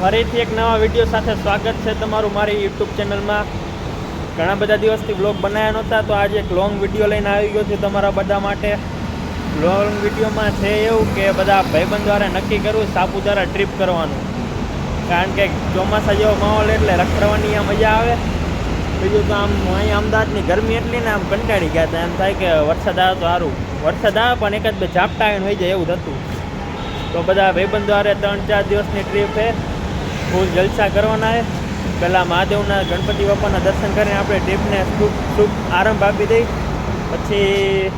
ફરીથી એક નવા વીડિયો સાથે સ્વાગત છે તમારું મારી યુટ્યુબ ચેનલમાં. ઘણા બધા દિવસથી બ્લોગ બનાવ્યા નહોતા, તો આજે એક લોંગ વીડિયો લઈને આવી ગયો છું તમારા બધા માટે. લોંગ વિડીયોમાં છે એવું કે બધા ભાઈબંધ દ્વારા નક્કી કરવું સાપુતારા ટ્રીપ કરવાનું. કારણ કે ચોમાસા જેવો માહોલ એટલે રખડવાની આ મજા આવે. બીજું તો આમ અહીં અમદાવાદની ગરમી એટલી ને આમ કંટાળી ગયા હતા. એમ થાય કે વરસાદ આવે તો સારું. વરસાદ આવે પણ એક જ બે ઝાપટા આવીને હોઈ જાય એવું થતું તો બધા ભાઈબંધ દ્વારા ત્રણ ચાર દિવસની ટ્રીપ છે. ફૂલ જલસા કરવાના છે. પહેલાં મહાદેવના ગણપતિ બાપાના દર્શન કરીને આપણે ટ્રીપને શુભ શુભ આરંભ આપી દઈ. પછી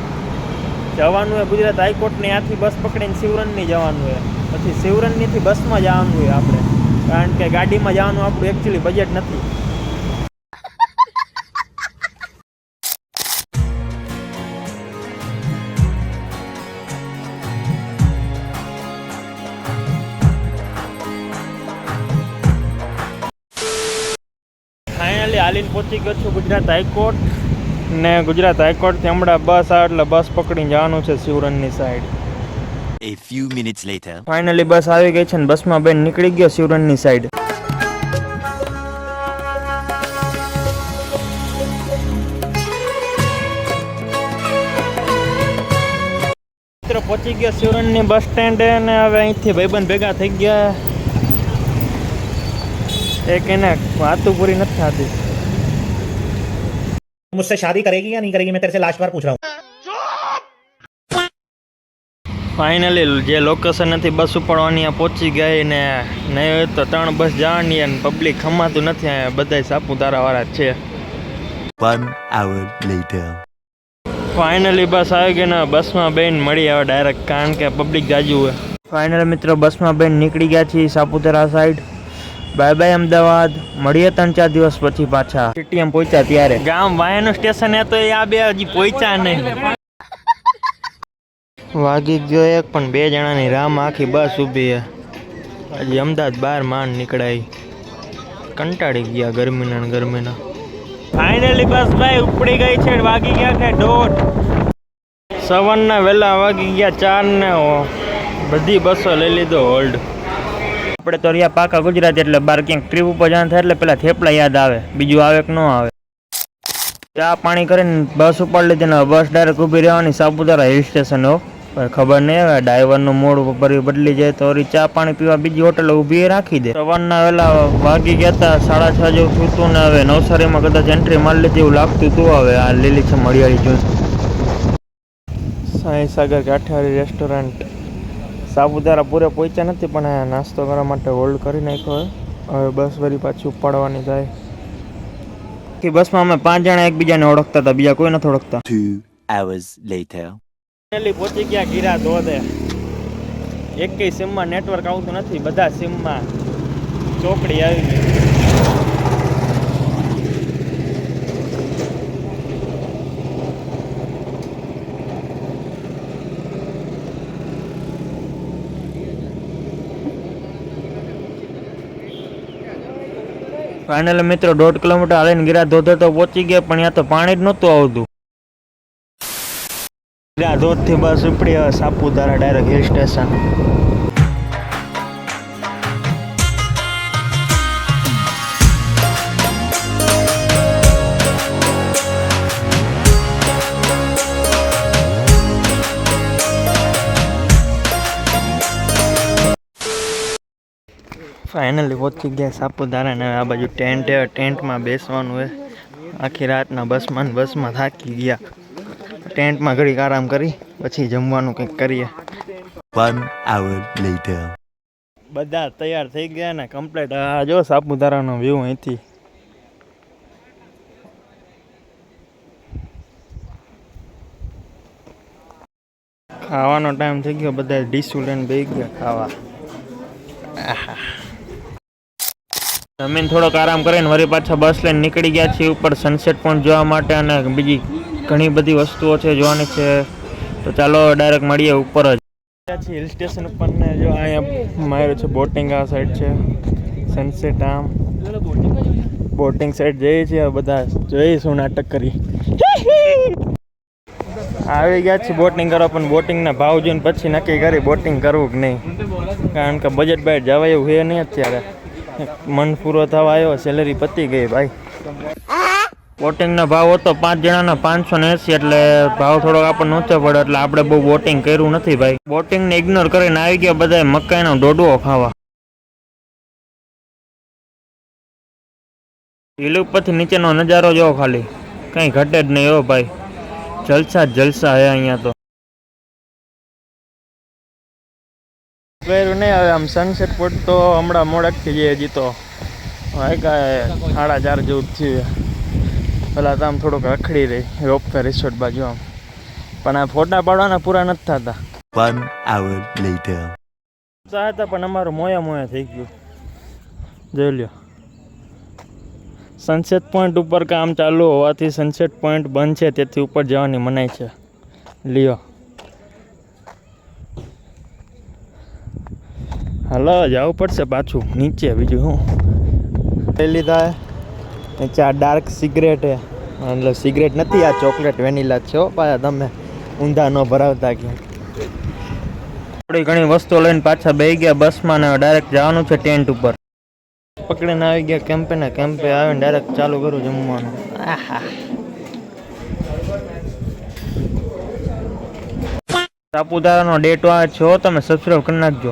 જવાનું હોય ગુજરાત હાઈકોર્ટની આથી બસ પકડીને શિવરનની જવાનું હોય પછી શિવરનનીથી બસમાં જવાનું હોય આપણે. કારણ કે ગાડીમાં જવાનું આપણું એકચ્યુઅલી બજેટ નથી. હાલીને પહોંચી ગયો છું ગુજરાત હાઈકોર્ટ. ને ગુજરાત હાઈકોર્ટથી હમણાં બસ આવે એટલે બસ પકડીને જવાનું છે શિવરનની side A few minutes later. Finally bus આવી ગઈ છે ને બસમાં બેન નીકળી ગયો શિવરનની સાઈડ મિત્રો પહોંચી ગયો શિવરનની બસ સ્ટેન્ડે અને હવે અહીંથી ભાઈબંધ ભેગા થઈ ગયા. એક એને વાતું પૂરી નથી થતી. मुझसे शादी करेगी या नहीं करेगी मैं तेरे से लास्ट बार पूछ रहा हूँ ફાઇનલી જે લોકેશન નથી બસ ઉપાડવાની આ પહોંચી ગઈ ને નહીં હોય તો ત્રણ બસ જવાની અને પબ્લિક ખમાતું નથી અહીંયા બધાય સાપુતારા વાળા જ છે One hour later. Finally bus આવી ગઈ ને બસમાં બેન મળી આવે ડાયરેક્ટ કારણ કે પબ્લિક જાજુ હોય ફાઇનલ મિત્રો બસમાં બેન નીકળી ગયા છીએ Saputara side bye bye Ahmedabad. મળીએ ત્રણ ચાર દિવસ પછી પાછા. સીટીએમ પહોંચ્યા ત્યારે. ગામ વાયાનું સ્ટેશન એ તો એ આ બે હજી પહોંચ્યા નહીં. વાગી ગયો એક પણ બે જણાની રામ આખી બસ ઊભી છે હજી અમદાવાદ બહાર માંડ નીકળાય કંટાળી ગયા ગરમીના ને ગરમીના. ફાઇનલી બસ ભાઈ ઉપડી ગઈ છે વાગી ગયા છે દોઢ. સવારના વહેલા વાગી ગયા ચાર ને બધી બસો લઈ લીધો હોલ્ડ. આપણે તો રહ્યા પાકા ગુજરાતી એટલે બાર ક્યાંક ટ્રીપ ઉપર જવાનું થાય એટલે પેલા થેપલા યાદ આવે. બીજું આવે કે ન આવે. ચા પાણી કરીને બસ ઉપર લીધી ને બસ ડાયરેક્ટ ઊભી રહેવાની સાપુતારા હિલ સ્ટેશન પણ ખબર નહીં આવે ડ્રાઈવરનું મોડ ઉપર બદલી જાય તો ચા પાણી પીવા બીજી હોટલ ઊભી રાખી દે. સવારના વહેલા વાગી ગયા હતા, સાડા છ જેવું થયું ને હવે નવસારીમાં કદાચ એન્ટ્રી મારી લીધી એવું લાગતું હતું હવે આ લીલી છે મળિયાળી જોઈ સાંઈ સાગર કાઠિયાવાડી રેસ્ટોરન્ટ સાપુતારા પૂરે પહોંચ્યા નથી પણ નાસ્તો કરવા માટે હોલ્ડ કરી નાખ્યો હવે બસ વળી પાછી ઉપાડવાની થાય કે બસમાં અમે પાંચ જણા એકબીજાને ઓળખતા હતા બીજા કોઈ નથી ઓળખતા. Two hours later. ફાઇનલી પહોંચી ગયા ગીરા ધોધે. એકેય સિમમાં નેટવર્ક આવતું નથી બધા સિમમાં ચોકડી આવી ગઈ. ફાઇનલ મિત્રો દોઢ કિલોમીટર હાલીને ગીરા ધોધર તો પહોંચી ગયા, પણ ત્યાં તો પાણી જ નહોતું આવતું. ગીરા ધોધથી બસ ઉપડી, હવે Saputara direct hill station finally પહોંચી ગયા સાપુતારા ને આ બાજુ ટેન્ટ ટેન્ટમાં બેસવાનું હોય આખી રાતના બસમાં બસમાં થાકી ગયા. ટેન્ટમાં ઘડીક આરામ કરી પછી જમવાનું કંઈક કરીએ. બધા તૈયાર થઈ ગયા ને કમ્પ્લીટ આ જો સાપુતારાનો વ્યૂ અહીંથી. ખાવાનો ટાઈમ થઈ ગયો બધા ડીશું લઈને બેસી ગયા ખાવા. આહા. જમીન થોડોક આરામ કરીને વળી પાછા બસ લઈને નીકળી ગયા છીએ. ઉપર સનસેટ પોઈન્ટ જોવા માટે અને બીજી ઘણી બધી વસ્તુઓ છે જોવાની છે. તો ચાલો ડાયરેક્ટ મળીએ ઉપર જ. છીએ હિલ સ્ટેશન ઉપર ને જો અહીંયા માર્યો છે બોટિંગ આ સાઈડ છે. સનસેટ આમ. બોટિંગ સાઈડ જઈએ છીએ બધા. જોઈશું નાટક કરી. આવી ગયા છે બોટિંગ કરવા, પણ બોટિંગના ભાવ જોઈને પછી નક્કી કરી બોટિંગ કરવું કે નહીં. કારણ કે બજેટ બાય જવા એવું છે નહીં અત્યારે. મન પૂરો થવા આવ્યો સેલેરી પતી ગઈ ભાઈ. બોટિંગનો ભાવ હતો પાંચ જણાના પાંચસો ને એસી, એટલે ભાવ થોડો આપણને ઊંચો પડે એટલે આપણે બહુ બોટિંગ કર્યું નથી ભાઈ. બોટિંગને ઇગ્નોર કરીને આવી ગયા બધા મકાઈનો ડોડવો ખાવા. હિલ નીચેનો નજારો જોવો ખાલી. કંઈ ઘટે જ નહીં હો ભાઈ. જલસા જલસા હે અહીંયા તો. કર્યું નહીં હવે આમ સનસેટ પોઈન્ટ તો હમણાં મોડકથી જઈએ હજી તો વાગ્યા સાડા ચાર જેવું થયું પેલા તો આમ થોડુંક રખડી રહી રોપ રોપવે રિસોર્ટ બાજુ આમ. પણ આ ફોટા પાડવાના પૂરા નથી થતા. વન આવર લેટર હતા પણ અમારું મોયા મોયા થઈ ગયું. જોઈ લ્યો. સનસેટ પોઈન્ટ ઉપર કામ ચાલુ હોવાથી સનસેટ પોઈન્ટ બંધ છે તેથી ઉપર જવાની મનાઈ છે. લ્યો. હાલો જવું પડશે પાછું નીચે બીજું શું લઈ લીધા નીચે આ ડાર્ક સિગરેટ હે. એટલે સિગરેટ નથી આ ચોકલેટ વેનીલા છે હો પાછા તમે. ઊંધા ન ભરાવતા ક્યાં થોડી ઘણી વસ્તુઓ લઈને પાછા બે ગયા બસમાં ને ડાયરેક્ટ જવાનું છે ટેન્ટ ઉપર. પકડીને આવી ગયા કેમ્પે ને કેમ્પે આવીને ડાયરેક્ટ ચાલુ કરું જમવાનું. સાપુતારાનો ડેટ આ છો તમે સબસ્ક્રાઈબ કરી નાખજો.